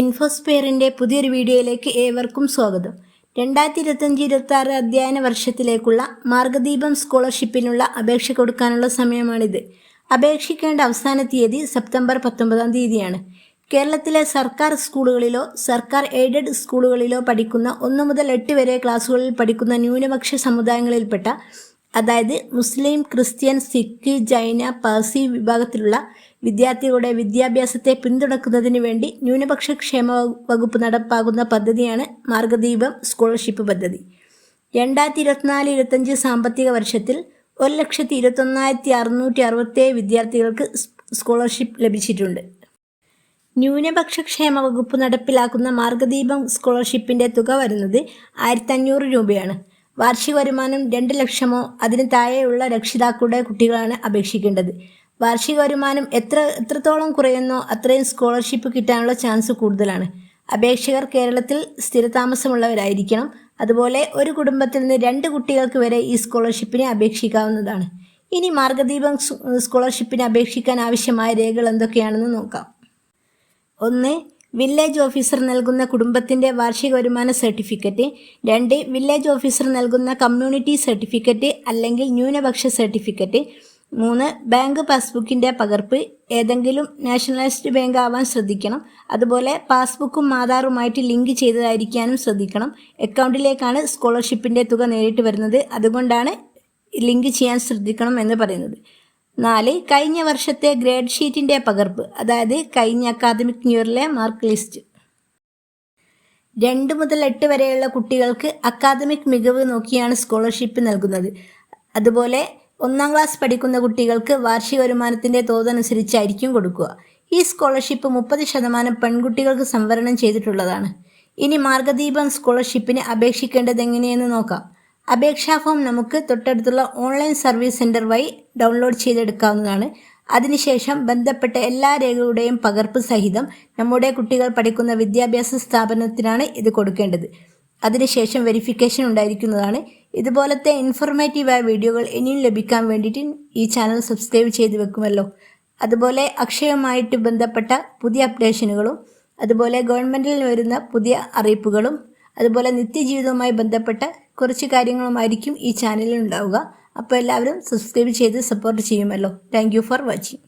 ഇൻഫോസ്പെയറിന്റെ പുതിയൊരു വീഡിയോയിലേക്ക് ഏവർക്കും സ്വാഗതം. രണ്ടായിരത്തി ഇരുപത്തഞ്ച് ഇരുപത്തി ആറ് അധ്യയന വർഷത്തിലേക്കുള്ള മാർഗദീപം സ്കോളർഷിപ്പിനുള്ള അപേക്ഷ കൊടുക്കാനുള്ള സമയമാണിത്. അപേക്ഷിക്കേണ്ട അവസാന തീയതി സെപ്റ്റംബർ പത്തൊമ്പതാം തീയതിയാണ്. കേരളത്തിലെ സർക്കാർ സ്കൂളുകളിലോ സർക്കാർ എയ്ഡഡ് സ്കൂളുകളിലോ പഠിക്കുന്ന ഒന്ന് മുതൽ എട്ട് വരെ ക്ലാസ്സുകളിൽ പഠിക്കുന്ന ന്യൂനപക്ഷ സമുദായങ്ങളിൽപ്പെട്ട അതായത് മുസ്ലിം ക്രിസ്ത്യൻ സിഖ് ജൈന പാഴ്സി വിഭാഗത്തിലുള്ള വിദ്യാർത്ഥികളുടെ വിദ്യാഭ്യാസത്തെ പിന്തുണക്കുന്നതിന് വേണ്ടി ന്യൂനപക്ഷ ക്ഷേമ വകുപ്പ് നടപ്പാക്കുന്ന പദ്ധതിയാണ് മാർഗദീപം സ്കോളർഷിപ്പ് പദ്ധതി. രണ്ടായിരത്തി ഇരുപത്തിനാല് ഇരുപത്തഞ്ച് സാമ്പത്തിക വർഷത്തിൽ ഒരു ലക്ഷത്തി ഇരുപത്തൊന്നായിരത്തി അറുന്നൂറ്റി അറുപത്തേഴ് വിദ്യാർത്ഥികൾക്ക് സ്കോളർഷിപ്പ് ലഭിച്ചിട്ടുണ്ട്. ന്യൂനപക്ഷ ക്ഷേമ വകുപ്പ് നടപ്പിലാക്കുന്ന മാർഗദീപം സ്കോളർഷിപ്പിന്റെ തുക വരുന്നത് ആയിരത്തഞ്ഞൂറ് രൂപയാണ്. വാർഷിക വരുമാനം രണ്ട് ലക്ഷമോ അതിന് താഴെയുള്ള രക്ഷിതാക്കളുടെ കുട്ടികളാണ് അപേക്ഷിക്കേണ്ടത്. വാർഷിക വരുമാനം എത്ര എത്രത്തോളം കുറയുന്നോ അത്രയും സ്കോളർഷിപ്പ് കിട്ടാനുള്ള ചാൻസ് കൂടുതലാണ്. അപേക്ഷകർ കേരളത്തിൽ സ്ഥിരതാമസമുള്ളവരായിരിക്കണം. അതുപോലെ ഒരു കുടുംബത്തിൽ നിന്ന് രണ്ട് കുട്ടികൾക്ക് വരെ ഈ സ്കോളർഷിപ്പിനെ അപേക്ഷിക്കാവുന്നതാണ്. ഇനി മാർഗദീപം സ്കോളർഷിപ്പിന് അപേക്ഷിക്കാൻ ആവശ്യമായ രേഖകൾ എന്തൊക്കെയാണെന്ന് നോക്കാം. ഒന്ന് വില്ലേജ് ഓഫീസർ നൽകുന്ന കുടുംബത്തിന്റെ വാർഷിക വരുമാന സർട്ടിഫിക്കറ്റ്. രണ്ട് വില്ലേജ് ഓഫീസർ നൽകുന്ന കമ്മ്യൂണിറ്റി സർട്ടിഫിക്കറ്റ് അല്ലെങ്കിൽ ന്യൂനപക്ഷ സർട്ടിഫിക്കറ്റ്. മൂന്ന് ബാങ്ക് പാസ്ബുക്കിന്റെ പകർപ്പ് ഏതെങ്കിലും നാഷണലൈസ്ഡ് ബാങ്ക് ആവാൻ ശ്രദ്ധിക്കണം. അതുപോലെ പാസ്ബുക്കും ആധാറുമായിട്ട് ലിങ്ക് ചെയ്തതായിരിക്കാനും ശ്രദ്ധിക്കണം. അക്കൗണ്ടിലേക്കാണ് സ്കോളർഷിപ്പിന്റെ തുക നേരിട്ട് വരുന്നത്. അതുകൊണ്ടാണ് ലിങ്ക് ചെയ്യാൻ ശ്രദ്ധിക്കണം എന്ന് പറയുന്നത്. നാല് കഴിഞ്ഞ വർഷത്തെ ഗ്രേഡ് ഷീറ്റിന്റെ പകർപ്പ് അതായത് കഴിഞ്ഞ അക്കാദമിക് ഇയറിലെ മാർക്ക് ലിസ്റ്റ്. രണ്ട് മുതൽ എട്ട് വരെയുള്ള കുട്ടികൾക്ക് അക്കാദമിക് മികവ് നോക്കിയാണ് സ്കോളർഷിപ്പ് നൽകുന്നത്. അതുപോലെ ഒന്നാം ക്ലാസ് പഠിക്കുന്ന കുട്ടികൾക്ക് വാർഷിക വരുമാനത്തിന്റെ തോതനുസരിച്ചായിരിക്കും കൊടുക്കുക. ഈ സ്കോളർഷിപ്പ് മുപ്പത് ശതമാനം പെൺകുട്ടികൾക്ക് സംവരണം ചെയ്തിട്ടുള്ളതാണ്. ഇനി മാർഗദീപം സ്കോളർഷിപ്പിന് അപേക്ഷിക്കേണ്ടത് എങ്ങനെയെന്ന് നോക്കാം. അപേക്ഷാ ഫോം നമുക്ക് തൊട്ടടുത്തുള്ള ഓൺലൈൻ സർവീസ് സെന്റർ വഴി ഡൗൺലോഡ് ചെയ്തെടുക്കാവുന്നതാണ്. അതിനുശേഷം ബന്ധപ്പെട്ട എല്ലാ രേഖകളുടെയും പകർപ്പ് സഹിതം നമ്മുടെ കുട്ടികൾ പഠിക്കുന്ന വിദ്യാഭ്യാസ സ്ഥാപനത്തിനാണ് ഇത് കൊടുക്കേണ്ടത്. അതിനുശേഷം വെരിഫിക്കേഷൻ ഉണ്ടായിരിക്കുന്നതാണ്. ഇതുപോലത്തെ ഇൻഫോർമേറ്റീവായ വീഡിയോകൾ ഇനിയും ലഭിക്കാൻ വേണ്ടിയിട്ട് ഈ ചാനൽ സബ്സ്ക്രൈബ് ചെയ്ത് വെക്കുമല്ലോ. അതുപോലെ അക്ഷയമായിട്ട് ബന്ധപ്പെട്ട പുതിയ അപ്ഡേഷനുകളും അതുപോലെ ഗവൺമെന്റിൽ വരുന്ന പുതിയ അറിയിപ്പുകളും അതുപോലെ നിത്യജീവിതവുമായി ബന്ധപ്പെട്ട കുറച്ച് കാര്യങ്ങളുമായിരിക്കും ഈ ചാനലിൽ ഉണ്ടാവുക. അപ്പോൾ എല്ലാവരും സബ്സ്ക്രൈബ് ചെയ്ത് സപ്പോർട്ട് ചെയ്യുമല്ലോ. Thank for watching